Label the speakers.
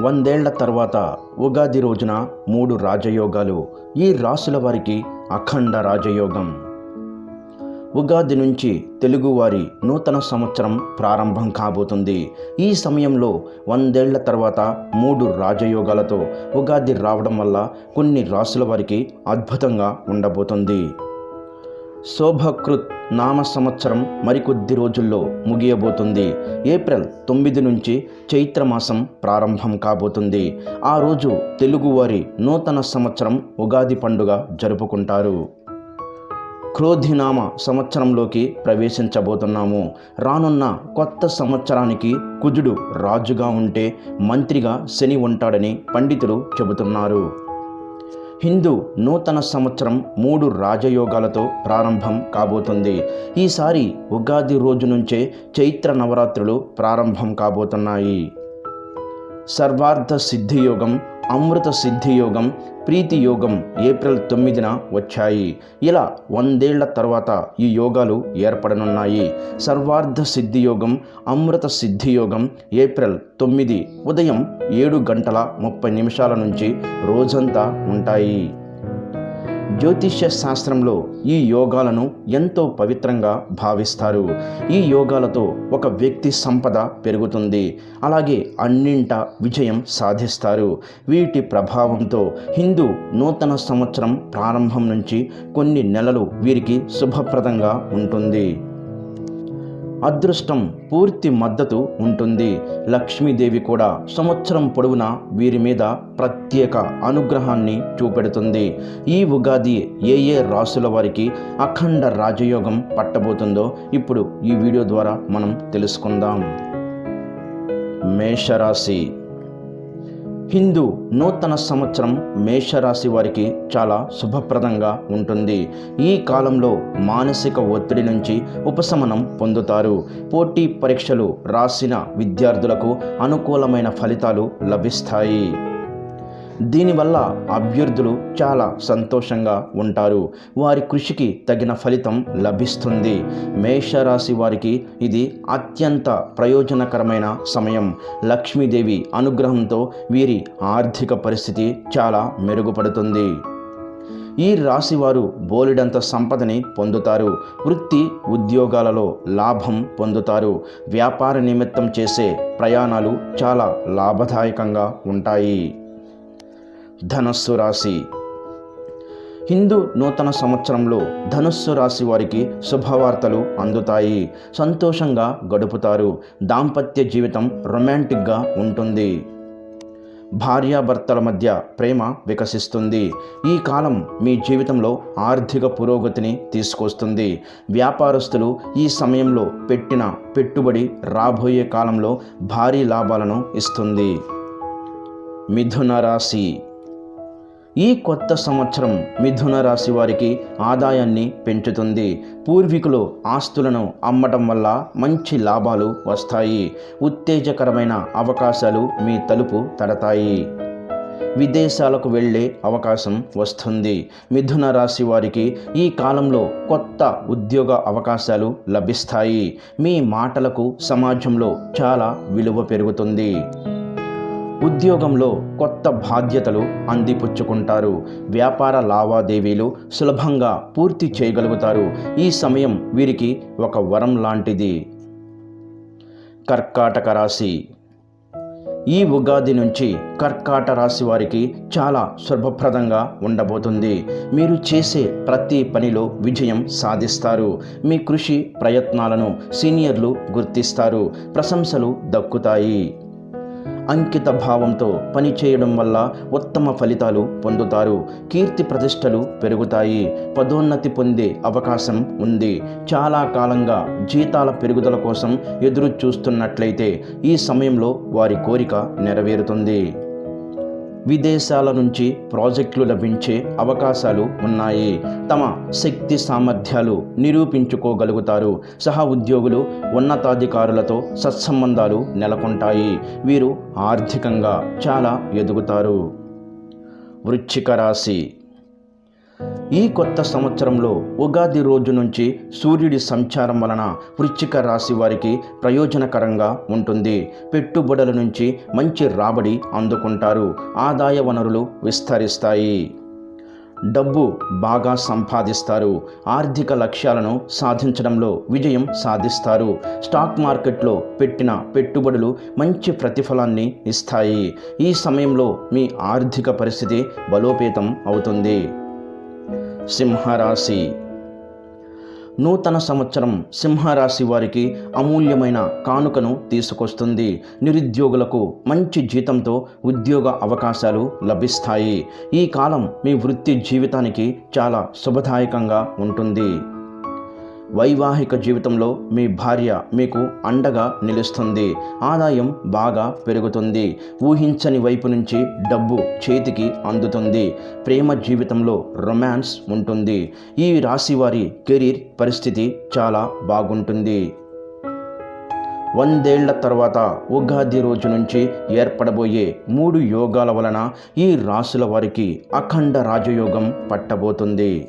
Speaker 1: వందేళ్ళ తర్వాత ఉగాది రోజున మూడు రాజయోగాలు ఈ రాసుల వారికి అఖండ రాజయోగం. ఉగాది నుంచి తెలుగువారి నూతన సంవత్సరం ప్రారంభం కాబోతుంది. ఈ సమయంలో వందేళ్ళ తర్వాత మూడు రాజయోగాలతో ఉగాది రావడం వల్ల కొన్ని రాసుల వారికి అద్భుతంగా ఉండబోతుంది. శోభకృత్ నామ సంవత్సరం మరికొద్ది రోజుల్లో ముగియబోతుంది. ఏప్రిల్ తొమ్మిది నుంచి చైత్రమాసం ప్రారంభం కాబోతుంది. ఆ రోజు తెలుగువారి నూతన సంవత్సరం ఉగాది పండుగ జరుపుకుంటారు. క్రోధినామ సంవత్సరంలోకి ప్రవేశించబోతున్నాము. రానున్న కొత్త సంవత్సరానికి కుజుడు రాజుగా ఉంటే మంత్రిగా శని ఉంటాడని పండితులు చెబుతున్నారు. హిందూ నూతన సంవత్సరం మూడు రాజయోగాలతో ప్రారంభం కాబోతుంది. ఈసారి ఉగాది రోజు నుంచే చైత్ర నవరాత్రులు ప్రారంభం కాబోతున్నాయి. సర్వార్థ సిద్ధియోగం అమృత సిద్ధియోగం ప్రీతి యోగం ఏప్రిల్ తొమ్మిదిన వచ్చాయి. ఇలా వందేళ్ళ తర్వాత ఈ యోగాలు ఏర్పడనున్నాయి. సర్వార్థ సిద్ధియోగం అమృత సిద్ధియోగం ఏప్రిల్ తొమ్మిది ఉదయం ఏడు గంటల ముప్పై నిమిషాల నుంచి రోజంతా ఉంటాయి. జ్యోతిష్య శాస్త్రంలో ఈ యోగాలను ఎంతో పవిత్రంగా భావిస్తారు. ఈ యోగాలతో ఒక వ్యక్తి సంపద పెరుగుతుంది. అలాగే అన్నింట విజయం సాధిస్తారు. వీటి ప్రభావంతో హిందూ నూతన సంవత్సరం ప్రారంభం నుంచి కొన్ని నెలలు వీరికి శుభప్రదంగా ఉంటుంది. అదృష్టం పూర్తి మద్దతు ఉంటుంది. లక్ష్మీదేవి కూడా సంవత్సరం పొడవునా వీరి మీద ప్రత్యేక అనుగ్రహాన్ని చూపెడుతుంది. ఈ ఉగాది ఏ ఏ రాసుల వారికి అఖండ రాజయోగం పట్టబోతుందో ఇప్పుడు ఈ వీడియో ద్వారా మనం తెలుసుకుందాం. మేషరాశి హిందూ నూతన సంవత్సరం మేషరాశి వారికి చాలా శుభప్రదంగా ఉంటుంది. ఈ కాలంలో మానసిక ఒత్తిడి నుంచి ఉపశమనం పొందుతారు. పోటీ పరీక్షలు రాసిన విద్యార్థులకు అనుకూలమైన ఫలితాలు లభిస్తాయి. దీనివల్ల అభ్యర్థులు చాలా సంతోషంగా ఉంటారు. వారి కృషికి తగిన ఫలితం లభిస్తుంది. మేషరాశి వారికి ఇది అత్యంత ప్రయోజనకరమైన సమయం. లక్ష్మీదేవి అనుగ్రహంతో వీరి ఆర్థిక పరిస్థితి చాలా మెరుగుపడుతుంది. ఈ రాశివారు బోలెడంత సంపదని పొందుతారు. వృత్తి ఉద్యోగాలలో లాభం పొందుతారు. వ్యాపార నిమిత్తం చేసే ప్రయాణాలు చాలా లాభదాయకంగా ఉంటాయి. ధనస్సు రాశి. హిందూ నూతన సంవత్సరంలో ధనుస్సు రాశి వారికి శుభవార్తలు అందుతాయి. సంతోషంగా గడుపుతారు. దాంపత్య జీవితం రొమాంటిక్గా ఉంటుంది. భార్యాభర్తల మధ్య ప్రేమ వికసిస్తుంది. ఈ కాలం మీ జీవితంలో ఆర్థిక పురోగతిని తీసుకొస్తుంది. వ్యాపారస్తులు ఈ సమయంలో పెట్టిన పెట్టుబడి రాబోయే కాలంలో భారీ లాభాలను ఇస్తుంది. మిథున రాశి. ఈ కొత్త సంవత్సరం మిథున రాశి వారికి ఆదాయాన్ని పెంచుతుంది. పూర్వీకులు ఆస్తులను అమ్మటం వల్ల మంచి లాభాలు వస్తాయి. ఉత్తేజకరమైన అవకాశాలు మీ తలుపు తడతాయి. విదేశాలకు వెళ్ళే అవకాశం వస్తుంది. మిథున రాశి వారికి ఈ కాలంలో కొత్త ఉద్యోగ అవకాశాలు లభిస్తాయి. మీ మాటలకు సమాజంలో చాలా విలువ పెరుగుతుంది. ఉద్యోగంలో కొత్త బాధ్యతలు అందిపుచ్చుకుంటారు. వ్యాపార లావాదేవీలు సులభంగా పూర్తి చేయగలుగుతారు. ఈ సమయం వీరికి ఒక వరం లాంటిది. కర్కాటక రాశి. ఈ ఉగాది నుంచి కర్కాట రాశి వారికి చాలా శుభప్రదంగా ఉండబోతుంది. మీరు చేసే ప్రతి పనిలో విజయం సాధిస్తారు. మీ కృషి ప్రయత్నాలను సీనియర్లు గుర్తిస్తారు. ప్రశంసలు దక్కుతాయి. అంకిత భావంతో పనిచేయడం వల్ల ఉత్తమ ఫలితాలు పొందుతారు. కీర్తి ప్రతిష్టలు పెరుగుతాయి. పదోన్నతి పొందే అవకాశం ఉంది. చాలా కాలంగా జీతాల పెరుగుదల కోసం ఎదురు చూస్తున్నట్లయితే ఈ సమయంలో వారి కోరిక నెరవేరుతుంది. విదేశాల నుంచి ప్రాజెక్టులు లభించే అవకాశాలు ఉన్నాయి. తమ శక్తి సామర్థ్యాలు నిరూపించుకోగలుగుతారు. సహ ఉద్యోగులు ఉన్నతాధికారులతో సత్సంబంధాలు నెలకొంటాయి. వీరు ఆర్థికంగా చాలా ఎదుగుతారు. వృచ్చిక రాశి ఈ కొత్త సంవత్సరంలో ఉగాది రోజు నుంచి సూర్యుడి సంచారం వలన వృశ్చిక రాశి వారికి ప్రయోజనకరంగా ఉంటుంది. పెట్టుబడుల నుంచి మంచి రాబడి అందుకుంటారు. ఆదాయ వనరులు విస్తరిస్తాయి. డబ్బు బాగా సంపాదిస్తారు. ఆర్థిక లక్ష్యాలను సాధించడంలో విజయం సాధిస్తారు. స్టాక్ మార్కెట్లో పెట్టిన పెట్టుబడులు మంచి ప్రతిఫలాన్ని ఇస్తాయి. ఈ సమయంలో మీ ఆర్థిక పరిస్థితి బలోపేతం అవుతుంది. సింహరాశి. నూతన సంవత్సరం సింహరాశి వారికి అమూల్యమైన కానుకను తీసుకొస్తుంది. నిరుద్యోగులకు మంచి జీతంతో ఉద్యోగ అవకాశాలు లభిస్తాయి. ఈ కాలం మీ వృత్తి జీవితానికి చాలా శుభదాయకంగా ఉంటుంది. వైవాహిక జీవితంలో మీ భార్య మీకు అండగా నిలుస్తుంది. ఆదాయం బాగా పెరుగుతుంది. ఊహించని వైపు నుంచి డబ్బు చేతికి అందుతుంది. ప్రేమ జీవితంలో రొమాన్స్ ఉంటుంది. ఈ రాశి వారి కెరీర్ పరిస్థితి చాలా బాగుంటుంది. వందేళ్ళ తర్వాత ఉగాది రోజు నుంచి ఏర్పడబోయే మూడు యోగాల వలన ఈ రాశుల వారికి అఖండ రాజయోగం పట్టబోతుంది.